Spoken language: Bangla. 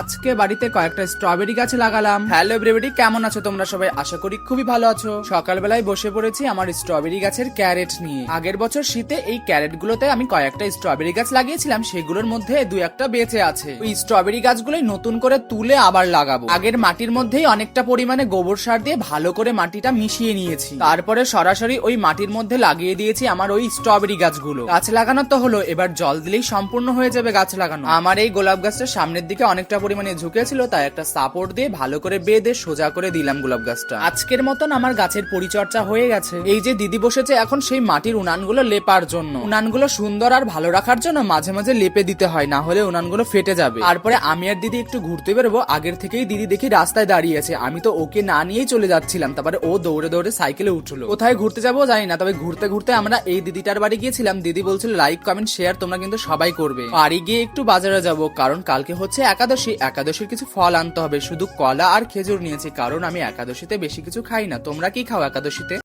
আজকে বাড়িতে কয়েকটা স্ট্রবেরি গাছ লাগালাম। হ্যালো এভরিবডি কেমন আছো তোমরা সবাই? আশা করি খুবই ভালো আছো। সকালবেলায় বসে পড়েছি আমার স্ট্রবেরি গাছের ক্যারেট নিয়ে। আগের বছর শীতে এই ক্যারেট গুলোতে আমি কয়েকটা স্ট্রবেরি গাছ লাগিয়েছিলাম, সেগুলোর মধ্যে দু একটা বেঁচে আছে। ওই স্ট্রবেরি গাছগুলোই নতুন করে তুলে আবার লাগাবো। আগের মাটির মধ্যেই অনেকটা পরিমাণে গোবর সার দিয়ে ভালো করে মাটিটা মিশিয়ে নিয়েছি। তারপরে সরাসরি ওই মাটির মধ্যে লাগিয়ে দিয়েছি আমার ওই স্ট্রবেরি গাছগুলো। গাছ লাগানো তো হলো, এবার জল দিলেই সম্পূর্ণ হয়ে যাবে গাছ লাগানো। আমার এই গোলাপ গাছটা সামনের দিকে অনেকটা পরিমাণে ঝুঁকেছিল, তাই একটা সাপোর্ট দিয়ে ভালো করে বেঁধে সোজা করে দিলাম গোলাপ গাছটা। আজকের মতন আমার গাছের পরিচর্যা হয়ে গেছে। এই যে দিদি বসেছে, এখন সেই মাটির উনানগুলো লেপার জন্য। উনানগুলো সুন্দর আর ভালো রাখার জন্য মাঝে মাঝে লেপে দিতে হয়, না হলে উনানগুলো ফেটে যাবে। তারপরে আমি আর দিদি একটু ঘুরতে বেরোবো, আগের থেকেই দিদি দেখি রাস্তায় দাঁড়িয়ে আছে। আমি তো ওকে না নিয়েই চলে যাচ্ছিলাম, তারপরে ও দৌড়ে দৌড়ে সাইকেলে উঠল। কোথায় ঘুরতে যাব জানি না, তবে ঘুরতে ঘুরতে আমরা এই দিদিটার বাড়ি গিয়েছিলাম। দিদি বলছিল লাইক কমেন্ট শেয়ার তোমরা কিন্তু সবাই করবে। বাড়ি গিয়ে একটু বাজারে যাব, কারণ কালকে হচ্ছে একাদশী। একাদশীর কিছু ফল আনতে হবে, শুধু কলা আর খেজুর নিয়েছি, কারণ আমি একাদশীতে বেশি কিছু খাই না। তোমরা কি খাও একাদশীতে?